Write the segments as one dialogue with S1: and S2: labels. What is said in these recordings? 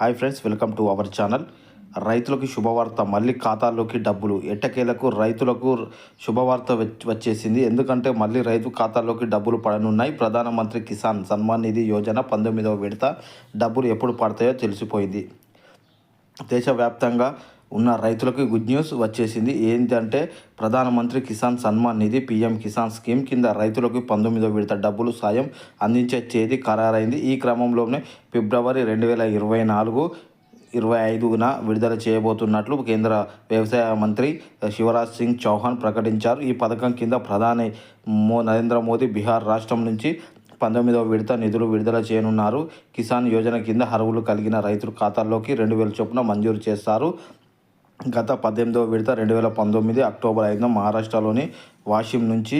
S1: Hi friends welcome to our channel. రైతులకు శుభవార్త మళ్ళీ ఖాతాల్లోకి డబ్బులు. ఎట్టకేలకు రైతులకు శుభవార్త వచ్- వచ్చేసింది. ఎందుకంటే మళ్ళీ రైతు ఖాతాల్లోకి డబ్బులు పడనున్నాయి. ప్రధానమంత్రి కిసాన్ సన్మాన్ నిధి యోజన పంతొమ్మిదవ విడత డబ్బులు ఎప్పుడు పడతాయో తెలిసిపోయింది. దేశవ్యాప్తంగా ఉన్న రైతులకు గుడ్ న్యూస్ వచ్చేసింది. ఏంటంటే ప్రధానమంత్రి కిసాన్ సన్మాన్ నిధి పీఎం కిసాన్ స్కీమ్ కింద రైతులకు పంతొమ్మిదో విడత డబ్బులు సాయం అందించే తేదీ ఖరారైంది. ఈ క్రమంలోనే ఫిబ్రవరి రెండు వేల ఇరవై నాలుగు ఇరవై ఐదున విడుదల చేయబోతున్నట్లు కేంద్ర వ్యవసాయ మంత్రి శివరాజ్ సింగ్ చౌహాన్ ప్రకటించారు. ఈ పథకం కింద ప్రధాని మో నరేంద్ర మోదీ బీహార్ రాష్ట్రం నుంచి పంతొమ్మిదవ విడత నిధులు విడుదల చేయనున్నారు. కిసాన్ యోజన కింద అర్హులు కలిగిన రైతుల ఖాతాల్లోకి రెండు వేల చొప్పున మంజూరు చేస్తారు. గత పద్దెనిమిదవ విడత రెండు వేల పంతొమ్మిది అక్టోబర్ ఐదున మహారాష్ట్రలోని వాషిం నుంచి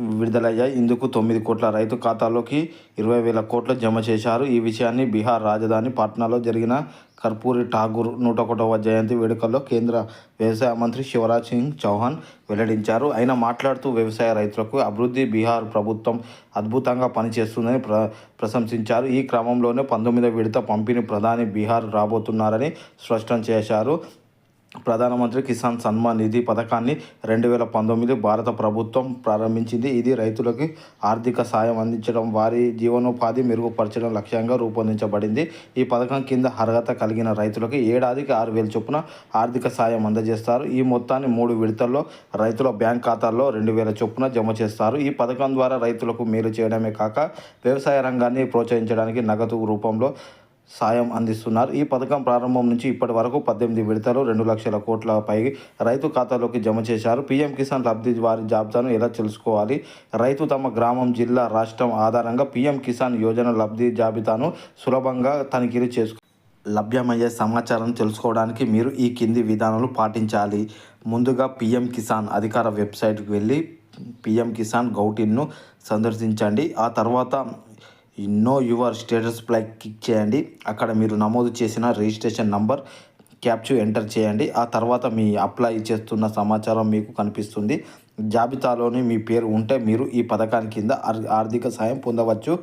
S1: విడుదలయ్యాయి. ఇందుకు తొమ్మిది కోట్ల రైతు ఖాతాలోకి ఇరవై వేల కోట్లు జమ చేశారు. ఈ విషయాన్ని బీహార్ రాజధాని పాట్నాలో జరిగిన కర్పూరి ఠాగూర్ నూట ఒకటవ జయంతి వేడుకల్లో కేంద్ర వ్యవసాయ మంత్రి శివరాజ్ సింగ్ చౌహాన్ వెల్లడించారు. ఆయన మాట్లాడుతూ వ్యవసాయ రైతులకు అభివృద్ధి బీహార్ ప్రభుత్వం అద్భుతంగా పనిచేస్తుందని ప్ర ప్రశంసించారు. ఈ క్రమంలోనే పంతొమ్మిదవ విడత పంపిణీ ప్రధాని బీహార్ రాబోతున్నారని స్పష్టం చేశారు. ప్రధానమంత్రి కిసాన్ సన్మాన్ నిధి పథకాన్ని రెండు వేల పంతొమ్మిది భారత ప్రభుత్వం ప్రారంభించింది. ఇది రైతులకు ఆర్థిక సాయం అందించడం వారి జీవనోపాధి మెరుగుపరచడం లక్ష్యంగా రూపొందించబడింది. ఈ పథకం కింద అర్హత కలిగిన రైతులకు ఏడాదికి ఆరు వేల చొప్పున ఆర్థిక సాయం అందజేస్తారు. ఈ మొత్తాన్ని మూడు విడతల్లో రైతుల బ్యాంక్ ఖాతాల్లో రెండు వేల చొప్పున జమ చేస్తారు. ఈ పథకం ద్వారా రైతులకు మేలు చేయడమే కాక వ్యవసాయ రంగాన్ని ప్రోత్సహించడానికి నగదు రూపంలో సాయం అందిస్తున్నారు. ఈ పథకం ప్రారంభం నుంచి ఇప్పటి వరకు పద్దెనిమిది విడతలు రెండు లక్షల కోట్ల పై రైతు ఖాతాలోకి జమ చేశారు. పీఎం కిసాన్ లబ్ధి వారి జాబితాను ఎలా తెలుసుకోవాలి? రైతు తమ గ్రామం జిల్లా రాష్ట్రం ఆధారంగా పీఎం కిసాన్ యోజన లబ్ధి జాబితాను సులభంగా తనిఖీలు చేసుకు లభ్యమయ్యే సమాచారం తెలుసుకోవడానికి మీరు ఈ కింది విధానాలు పాటించాలి. ముందుగా పిఎం కిసాన్ అధికార వెబ్సైట్కి వెళ్ళి పిఎం కిసాన్ గౌటిన్ను సందర్శించండి. ఆ తర్వాత నో యువర్ స్టేటస్ ప్లై క్లిక్ చేయండి. అక్కడ మీరు నమోదు చేసిన రిజిస్ట్రేషన్ నంబర్ క్యాప్చూ ఎంటర్ చేయండి. ఆ తర్వాత మీ అప్లై చేస్తున్న సమాచారం మీకు కనిపిస్తుంది. జాబితాలోని మీ పేరు ఉంటే మీరు ఈ పథకాని కింద ఆర్- ఆర్థిక సాయం పొందవచ్చు.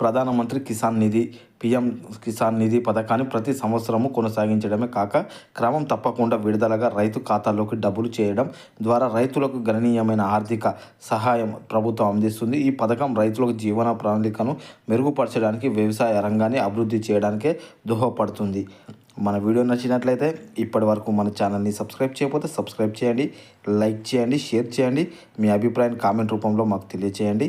S1: ప్రధానమంత్రి కిసాన్ నిధి పిఎం కిసాన్ నిధి పథకాన్ని ప్రతి సంవత్సరము కొనసాగించడమే కాక క్రమం తప్పకుండా విడుదలగా రైతు ఖాతాలోకి డబ్బులు చేయడం ద్వారా రైతులకు గణనీయమైన ఆర్థిక సహాయం ప్రభుత్వం అందిస్తుంది. ఈ పథకం రైతులకు జీవన ప్రణాళికను మెరుగుపరచడానికి వ్యవసాయ రంగాన్ని అభివృద్ధి చేయడానికే దోహదపడుతుంది. మన వీడియో నచ్చినట్లయితే ఇప్పటి వరకు మన ఛానల్ని సబ్స్క్రైబ్ చేయకపోతే సబ్స్క్రైబ్ చేయండి లైక్ చేయండి షేర్ చేయండి. మీ అభిప్రాయాన్ని కామెంట్ రూపంలో మాకు తెలియచేయండి.